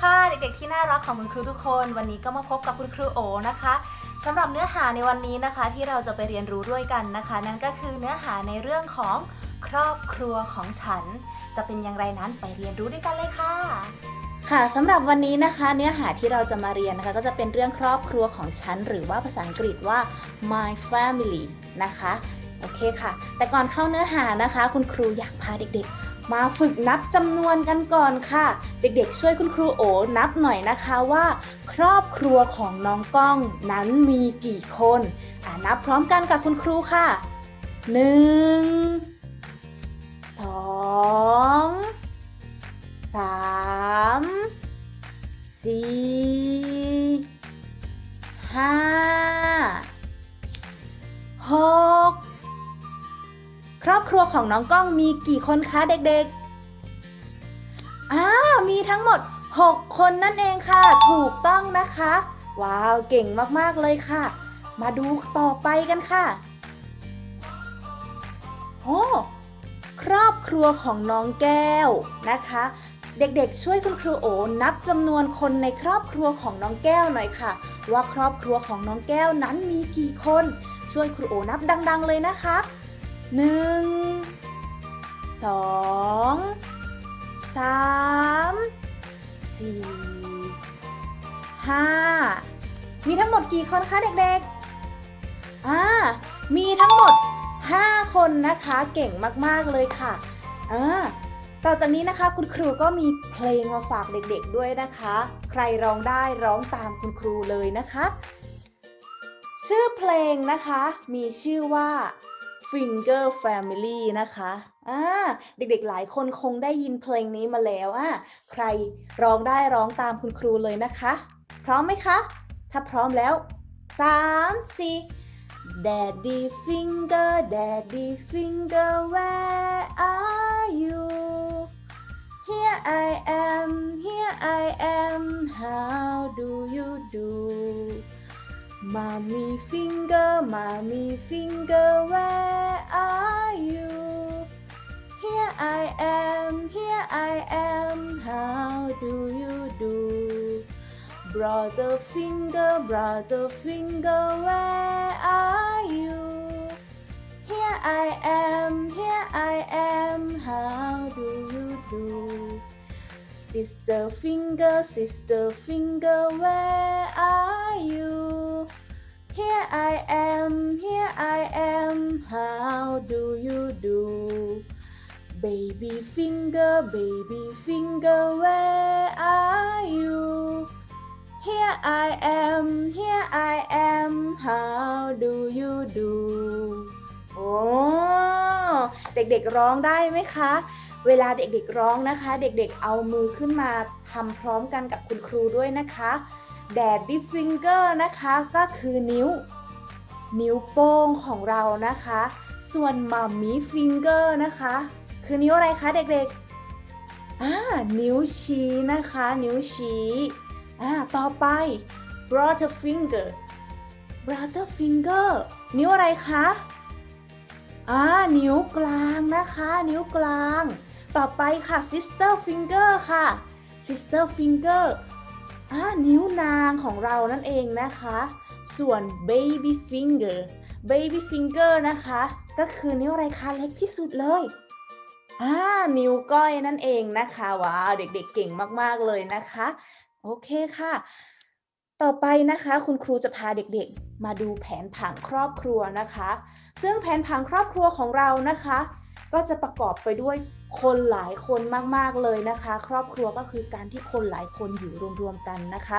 ค่ะ เด็กๆที่น่ารักของคุณครูทุกคน วันนี้ก็มาพบกับคุณครูโอนะคะสำหรับเนื้อหาในวันนี้นะคะ ที่เราจะไปเรียนรู้ด้วยกันนะคะ นั่นก็คือเนื้อหาในเรื่องของครอบครัวของฉัน จะเป็นอย่างไรนั้นไปเรียนรู้ด้วยกันเลยค่ะ ค่ะสำหรับวันนี้นะคะ เนื้อหาที่เราจะมาเรียนนะคะ ก็จะเป็นเรื่องครอบครัวของฉัน หรือว่าภาษาอังกฤษว่า my family นะคะโอเคค่ะ แต่ก่อนเข้าเนื้อหานะคะ คุณครูอยากพาเด็กๆ มาฝึกนับจำนวนกันก่อนค่ะ เด็กๆ ช่วยคุณครูโอนับหน่อยนะคะว่า ครอบครัวของน้องก้องนั้นมีกี่คนอ่านับพร้อมกันกับคุณครูค่ะ1 2 3 4 5 6 ครอบครัวของน้องก้องมีกี่คนคะเด็กๆอ้ามีทั้งหมด 6 คนนั่นเองค่ะ ถูกต้องนะคะ ว้าว เก่งมากๆเลยค่ะ มาดูต่อไปกันค่ะโอ้ครอบครัวของน้องแก้วนะคะ เด็กๆ ช่วยคุณครูโอนับจำนวนคนในครอบครัวของน้องแก้วหน่อยค่ะ ว่าครอบครัวของน้องแก้วนั้นมีกี่คน ช่วยครูโอนับดัง ๆ เลยนะคะ หนึ่งสองสามสี่ห้ามีทั้งหมดกี่คนคะเด็กๆอ่ามีทั้งหมด 5 คนนะคะเก่งมากๆเลยค่ะอ่าต่อจากนี้นะคะคุณครูก็มีเพลงมาฝากเด็กๆด้วยนะคะ ใครร้องได้ร้องตามคุณครูเลยนะคะ ชื่อเพลงนะคะมีชื่อว่า Finger Family นะคะอ่าเด็กๆหลายคนคงได้ยินเพลงนี้มาแล้วอะใครร้องได้ร้องตามคุณครูเลยนะคะ พร้อมไหมคะ ถ้าพร้อมแล้ว 3 4 Daddy finger Daddy finger where are you Here I am here I am how do you do Mommy finger Mommy finger where are you Here I am here I am how do you do Brother finger, brother finger, where are you? Here I am, here I am, how do you do? Sister finger, sister finger, where how do you do? Baby finger, baby finger, where are you? Here I am, here I am, how do you do โอ้เด็กๆร้องได้ไหมคะ เวลาเด็กๆร้องนะคะ เด็กๆเอามือขึ้นมาทำพร้อมกันกับคุณครูด้วยนะคะ Daddy finger นะคะก็คือนิ้ว นิ้วโป้งของเรานะคะ ส่วน Mummy finger นะคะ คือนิ้วอะไรคะเด็กๆอ่านิ้วชี้นะคะ นิ้วชี้อ่าต่อไป brother finger brother finger นิ้วอะไรคะอ่านิ้วกลางนะคะ นิ้วกลาง ต่อไปค่ะ sister finger ค่ะ sister finger อ่านิ้วนางของเรานั่นเองนะคะ ส่วน baby finger baby finger นะคะ ก็คือนิ้วอะไรคะเล็กที่สุดเลยอ่านิ้วก้อยนั่นเองนะคะว้าวเด็กๆเก่งมากๆเลยนะคะ โอเคค่ะ ต่อไปนะคะ คุณครูจะพาเด็กๆ มาดูแผนผังครอบครัวนะคะ ซึ่งแผนผังครอบครัวของเรานะคะ ก็จะประกอบไปด้วยคนหลายคนมากๆเลยนะคะ ครอบครัวก็คือการที่คนหลายคนอยู่รวมๆกันนะคะ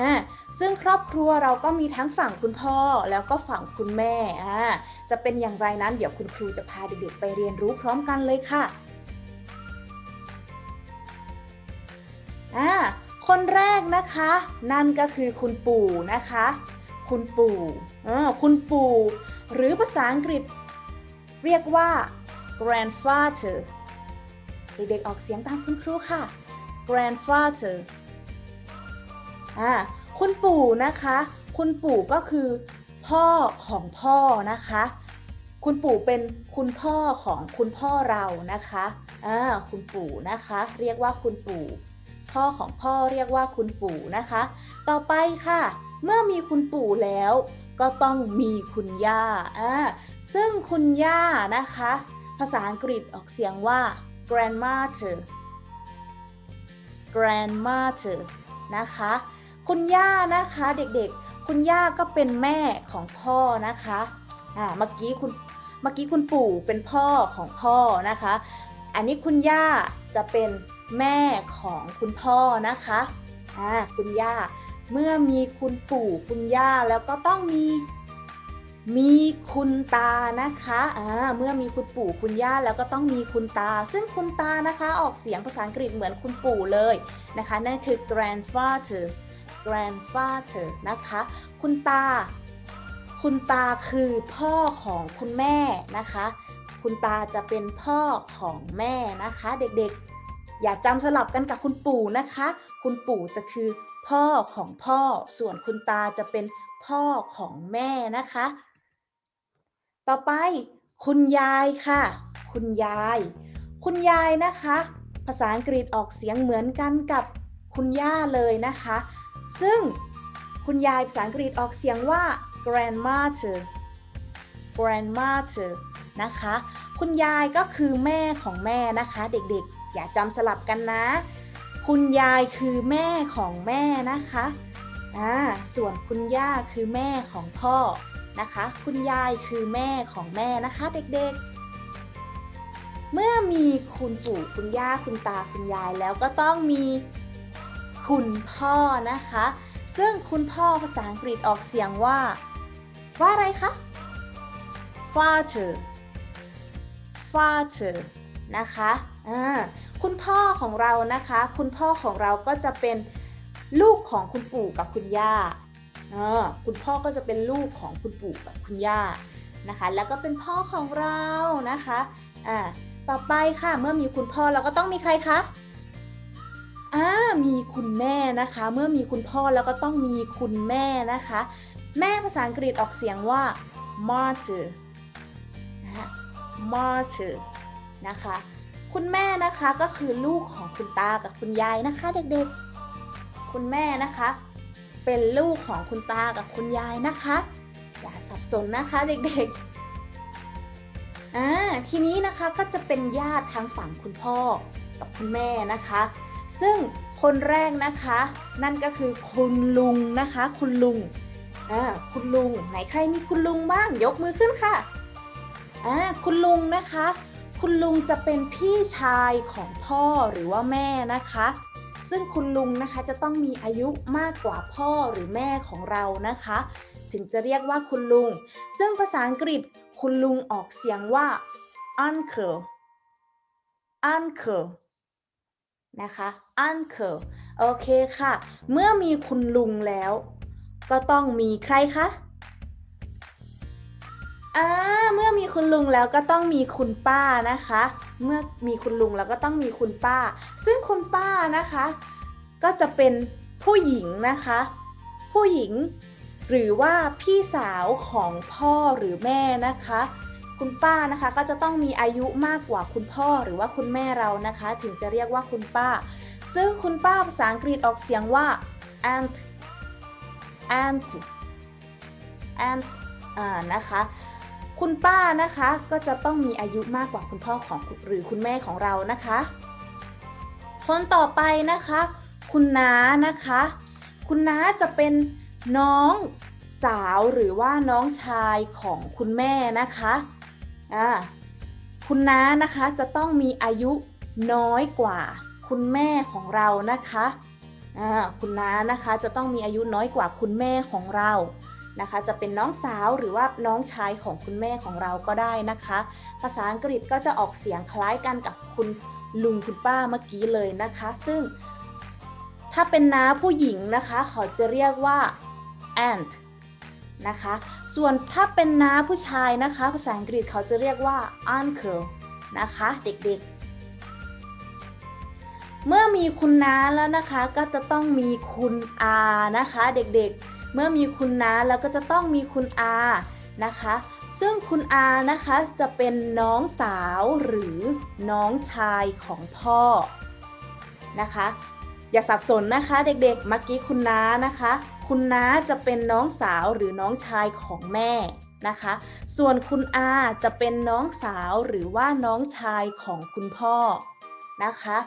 อ่าซึ่งครอบครัวเราก็มีทั้งฝั่งคุณพ่อแล้วก็ฝั่งคุณแม่อ่าจะเป็นอย่างไรนั้นเดี๋ยวคุณครูจะพาเด็กๆไปเรียนรู้พร้อมกันเลยค่ะอ่าคนแรกนะคะ นั่นก็คือคุณปู่นะคะ คุณปู่อ่าคุณปู่ หรือภาษาอังกฤษ เรียกว่า grandfather เด็กๆออกเสียงตามคุณครูค่ะ grandfather อ่าคุณปู่นะคะ คุณปู่ก็คือพ่อของพ่อนะคะ คุณปู่เป็นคุณพ่อของคุณพ่อเรานะคะอ่าคุณปู่นะคะ เรียกว่าคุณปู่ พ่อของพ่อเรียกว่าคุณปู่นะคะ ต่อไปค่ะ เมื่อมีคุณปู่แล้วก็ต้องมีคุณย่าอ่าซึ่งคุณย่านะคะ ภาษาอังกฤษออกเสียงว่า grandmother grandmother นะคะ คุณย่านะคะเด็กๆ คุณย่าก็เป็นแม่ของพ่อนะคะอ่าเมื่อกี้คุณเมื่อกี้คุณปู่เป็นพ่อของพ่อนะคะ อันนี้คุณย่าจะเป็นแม่ของคุณพ่อนะคะอ่าคุณย่าเมื่อมีคุณปู่คุณย่าแล้วก็ต้องมีมีคุณตานะคะอ่าเมื่อมีคุณปู่คุณย่าแล้วก็ต้องมีคุณตา ซึ่งคุณตานะคะออกเสียงภาษาอังกฤษเหมือนคุณปู่เลยนะคะ นั่นคือ grandfather grandfather นะคะ คุณตา คุณตาคือพ่อของคุณแม่นะคะ คุณตาจะเป็นพ่อของแม่นะคะ เด็กๆ อย่าจำสลับกันกับคุณปู่นะคะ คุณปู่จะคือพ่อของพ่อ ส่วนคุณตาจะเป็นพ่อของแม่นะคะ ต่อไปคุณยายค่ะ คุณยาย คุณยายนะคะ ภาษาอังกฤษออกเสียงเหมือนกันกับคุณย่าเลยนะคะ ซึ่งคุณยายภาษาอังกฤษออกเสียงว่า grandmother grandmother นะคะ คุณยายก็คือแม่ของแม่นะคะ เด็กๆ อย่าจำสลับกันนะ คุณยายคือแม่ของแม่นะคะอ่าส่วนคุณย่าคือแม่ของพ่อนะคะ คุณยายคือแม่ของแม่นะคะ เด็กๆ เมื่อมีคุณปู่คุณย่าคุณตาคุณยายแล้วก็ต้องมี คุณพ่อนะคะ ซึ่งคุณพ่อภาษาอังกฤษออกเสียงว่า ว่าอะไรคะ father father นะคะอ่าคุณพ่อของเรานะคะ คุณพ่อของเราก็จะเป็นลูกของคุณปู่กับคุณย่าอ่าคุณพ่อก็จะเป็นลูกของคุณปู่กับคุณย่านะคะ แล้วก็เป็นพ่อของเรานะคะ อ่า ต่อไปค่ะ เมื่อมีคุณพ่อเราก็ต้องมีใครคะ อ่ามีคุณแม่นะคะ เมื่อมีคุณพ่อแล้วก็ต้องมีคุณแม่นะคะ แม่ภาษาอังกฤษออกเสียงว่า mother นะฮะ mother นะคะ คุณแม่นะคะก็คือลูกของคุณตากับคุณยายนะคะเด็กๆ คุณแม่นะคะ เป็นลูกของคุณตากับคุณยายนะคะ อย่าสับสนนะคะเด็กๆอ่าทีนี้นะคะก็จะเป็นญาติทางฝั่งคุณพ่อกับคุณแม่นะคะ ซึ่งคนแรกนะคะ นั่นก็คือคุณลุงนะคะ คุณลุงอ่าคุณลุงไหนใครมีคุณลุงบ้างยกมือขึ้นค่ะอ่าคุณลุงนะคะ คุณลุงจะเป็นพี่ชายของพ่อหรือว่าแม่นะคะ ซึ่งคุณลุงนะคะจะต้องมีอายุมากกว่าพ่อหรือแม่ของเรานะคะ ถึงจะเรียกว่าคุณลุง ซึ่งภาษาอังกฤษคุณลุงออกเสียงว่า uncle uncle นะคะ uncle โอเคค่ะ เมื่อมีคุณลุงแล้ว ก็ต้องมีใครคะอ่าเมื่อมีคุณลุงแล้วก็ต้องมีคุณป้านะคะ เมื่อมีคุณลุงแล้วก็ต้องมีคุณป้า ซึ่งคุณป้านะคะ ก็จะเป็นผู้หญิงนะคะ ผู้หญิง หรือว่าพี่สาวของพ่อหรือแม่นะคะ คุณป้านะคะก็จะต้องมีอายุมากกว่าคุณพ่อหรือว่าคุณแม่เรานะคะ ถึงจะเรียกว่าคุณป้า ซึ่งคุณป้าภาษาอังกฤษออกเสียงว่า aunt aunt aunt อ่านะคะ คุณป้านะคะก็จะต้องมีอายุมากกว่าคุณพ่อของหรือคุณแม่ของเรานะคะ คนต่อไปนะคะ คุณน้านะคะ คุณน้าจะเป็นน้องสาวหรือว่าน้องชายของคุณแม่นะคะ อ่าคุณน้านะคะจะต้องมีอายุน้อยกว่า คุณแม่ของเรานะคะอ่าคุณน้านะคะจะต้องมีอายุน้อยกว่าคุณแม่ของเรานะคะ จะเป็นน้องสาวหรือว่าน้องชายของคุณแม่ของเราก็ได้นะคะ ภาษาอังกฤษก็จะออกเสียงคล้ายกันกับคุณลุงคุณป้าเมื่อกี้เลยนะคะ ซึ่งถ้าเป็นน้าผู้หญิงนะคะ เขาจะเรียกว่า aunt นะคะ ส่วนถ้าเป็นน้าผู้ชายนะคะ ภาษาอังกฤษเขาจะเรียกว่า uncle นะคะเด็กๆ เมื่อมีคุณน้าแล้วนะคะก็จะต้องมีคุณอานะคะเด็กๆ เมื่อมีคุณน้าแล้วก็จะต้องมีคุณอานะคะ ซึ่งคุณอานะคะจะเป็นน้องสาวหรือน้องชายของพ่อนะคะ อย่าสับสนนะคะเด็กๆเมื่อกี้คุณน้านะคะ คุณน้าจะเป็นน้องสาวหรือน้องชายของแม่นะคะ ส่วนคุณอาจะเป็นน้องสาวหรือว่าน้องชายของคุณพ่อนะคะ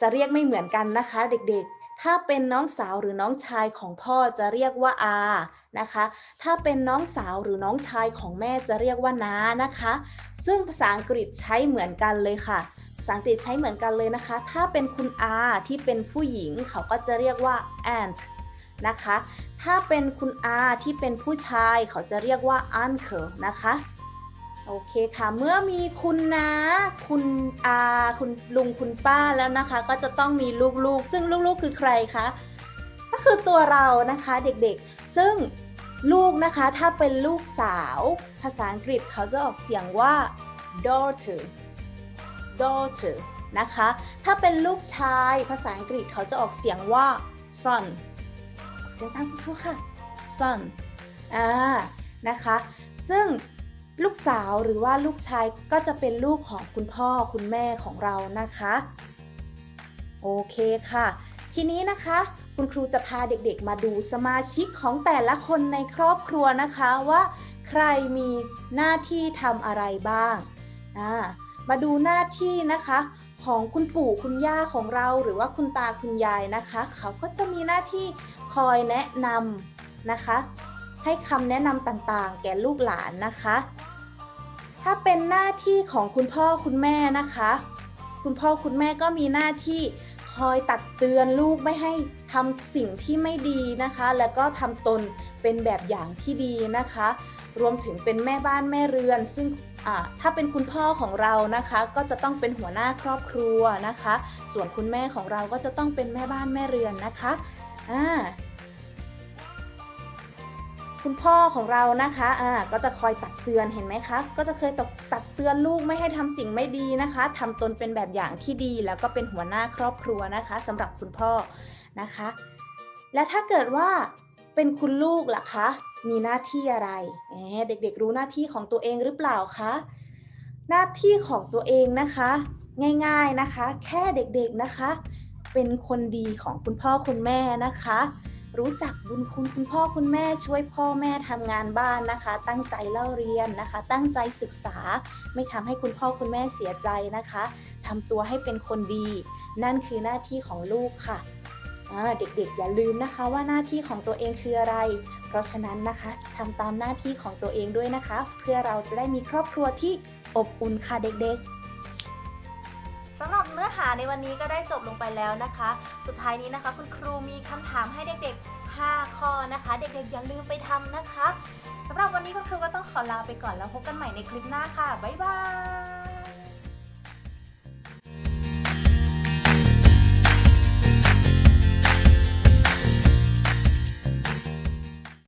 จะเรียกไม่เหมือนกันนะคะเด็กๆ ถ้าเป็นน้องสาวหรือน้องชายของพ่อจะเรียกว่าอานะคะ ถ้าเป็นน้องสาวหรือน้องชายของแม่จะเรียกว่าน้านะคะ ซึ่งภาษาอังกฤษใช้เหมือนกันเลยค่ะภาษาอังกฤษใช้เหมือนกันเลยนะคะ ถ้าเป็นคุณอาที่เป็นผู้หญิงเขาก็จะเรียกว่า aunt นะคะ ถ้าเป็นคุณอาที่เป็นผู้ชายเขาจะเรียกว่า uncle นะคะ โอเคค่ะ เมื่อมีคุณน้าคุณอาคุณลุงคุณป้าแล้วนะคะ ก็จะต้องมีลูกๆ ซึ่งลูกๆ คือใครคะ ก็คือตัวเรานะคะเด็กๆ ซึ่งลูกนะคะถ้าเป็นลูกสาว ภาษาอังกฤษเขาจะออกเสียงว่า daughter daughter นะคะ ถ้าเป็นลูกชาย ภาษาอังกฤษเขาจะออกเสียงว่า son เสียงตามคุณครูค่ะ son อ่านะคะ ซึ่งลูกสาวหรือว่าลูกชายก็จะเป็นลูกของคุณพ่อคุณแม่ของเรานะคะ โอเคค่ะ ทีนี้นะคะ คุณครูจะพาเด็กๆมาดูสมาชิกของแต่ละคนในครอบครัวนะคะว่า ใครมีหน้าที่ทำอะไรบ้าง มาดูหน้าที่นะคะ ของคุณปู่คุณย่าของเรา หรือว่าคุณตาคุณยายนะคะ เขาก็จะมีหน้าที่คอยแนะนำนะคะ ให้คำแนะนำต่างๆ แก่ลูกหลานนะคะ ถ้าเป็นหน้าที่ของคุณพ่อคุณแม่นะคะ คุณพ่อคุณแม่ก็มีหน้าที่คอยตักเตือนลูกไม่ให้ทำสิ่งที่ไม่ดีนะคะ แล้วก็ทำตนเป็นแบบอย่างที่ดีนะคะ รวมถึงเป็นแม่บ้านแม่เรือน ซึ่ง ถ้าเป็นคุณพ่อของเรานะคะก็จะต้องเป็นหัวหน้าครอบครัวนะคะ ส่วนคุณแม่ของเราก็จะต้องเป็นแม่บ้านแม่เรือนนะคะคุณพ่อของเรานะคะอ่าก็จะคอยตักเตือนเห็นไหมคะ ก็จะเคยตกตักเตือนลูกไม่ให้ทำสิ่งไม่ดีนะคะทำตนเป็นแบบอย่างที่ดีแล้วก็เป็นหัวหน้าครอบครัวนะคะสำหรับคุณพ่อนะคะ และถ้าเกิดว่าเป็นคุณลูกล่ะคะ มีหน้าที่อะไร เด็กๆรู้หน้าที่ของตัวเองหรือเปล่าคะ หน้าที่ของตัวเองนะคะ ง่ายๆนะคะ แค่เด็กๆนะคะ เป็นคนดีของคุณพ่อคุณแม่นะคะ รู้จักบุญคุณคุณพ่อคุณแม่ช่วยพ่อแม่ทำงานบ้านนะคะ ตั้งใจเล่าเรียนนะคะ ตั้งใจศึกษา ไม่ทำให้คุณพ่อคุณแม่เสียใจนะคะทำตัวให้เป็นคนดี นั่นคือหน้าที่ของลูกค่ะเด็กๆอย่าลืมนะคะว่าหน้าที่ของตัวเองคืออะไร เพราะฉะนั้นนะคะทำตามหน้าที่ของตัวเองด้วยนะคะ เพื่อเราจะได้มีครอบครัวที่อบอุ่นค่ะเด็กๆสำหรับเนื้อหาในวันนี้ก็ได้จบลงไปแล้วนะคะ สุดท้ายนี้นะคะ คุณครูมีคำถามให้เด็กๆ 5 ข้อนะคะ เด็กๆ อย่าลืมไปทำนะคะสำหรับวันนี้คุณครูก็ต้องขอลาไปก่อนแล้วพบกันใหม่ในคลิปหน้าค่ะ บ๊ายบาย